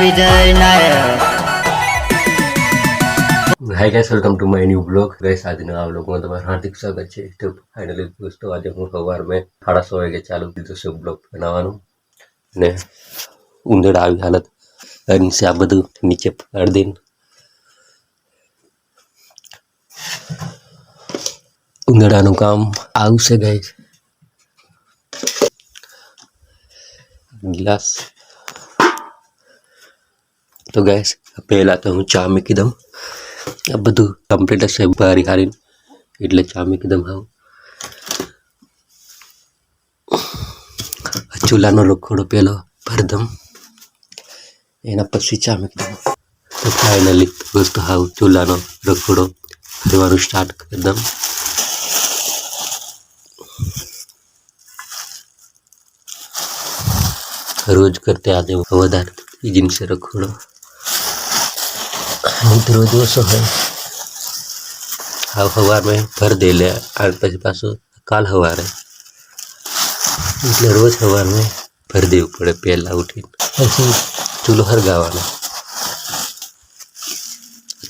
Vijay Nayak. Hi guys welcome to my new blog guys આજના આ બ્લોગમાં તમારું હાર્દિક સ્વાગત છે. તો ફાઇનલી દોસ્તો આજે હું સવાર મેં સાડા સો વાગે ચાલુ દીધો છે બ્લોગ બનાવવાનું. અને ઉંદર આવી હાલત. નીચે આ બધું નીચે પાડી દઈને. ઉંદરડાનું કામ આવશે ગાઈસ ગિલાસ તો ગાઈસ પહેલાં તો હું ચા મૂકી દઉં. આ બધું કમ્પ્લીટ હશે બારી હારીને. એટલે ચા મૂકી દઉં હું ચૂલાનો રખોડો પેલો ભરી દઉં. એના પછી ચા મૂકી દઉં. તો ફાઇનલી દોસ્તો હાવ ચૂલાનો રખોડો ભરવાનું સ્ટાર્ટ કરી દઉં. રોજ કરતે આજે વધારે ઇજિન છે રખોડો. રોજ ઓછો હોય. હાવ સવારમાં ભર દે લે આ પછી પાછું કાલ સવારે એટલે રોજ સવારમાં ભર દેવું પડે પહેલાં ઉઠીને. પછી? ચૂલો હરગાવાનો.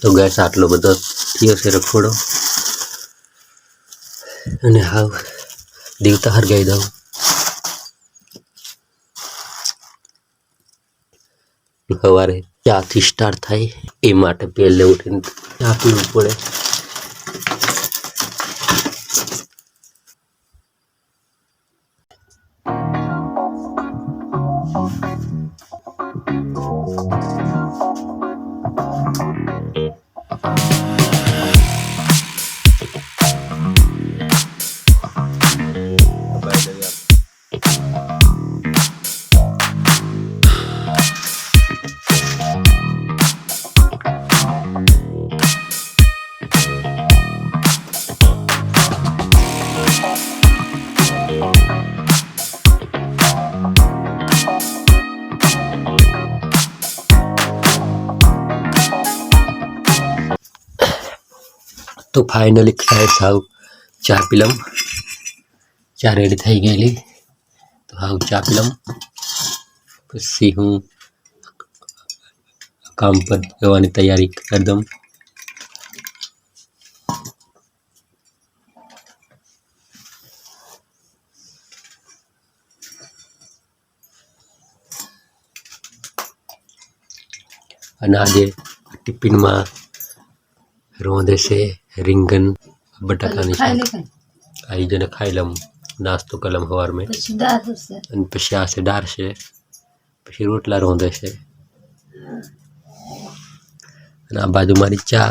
તો ગેસ આટલો બધો થયો છે રખોડો. અને હાવ દેવતા હરગાઈ દઉં. સવારે ચાથી સ્ટાર્ટ થાય. એ માટે પહેલે ઉઠીને ચા પીવું પડે. તો ફાઇનલી ખાય સાવ ચા પી લઉં ચા રેડી થઈ ગયેલી તો હાવ ચા પી લઉં પછી હું કામ પર જવાની તૈયારી કરી દઉં અને આજે ટિફિનમાં રોંધે છે રીંગન બટાકાની શાક. આવી જઈને ખાઈ લમ નાસ્તો કલમ સવાર મેં. અને પછી આ છે દાળ છે. પછી રોટલા રોંધે છે. અને આ બાજુ મારી ચા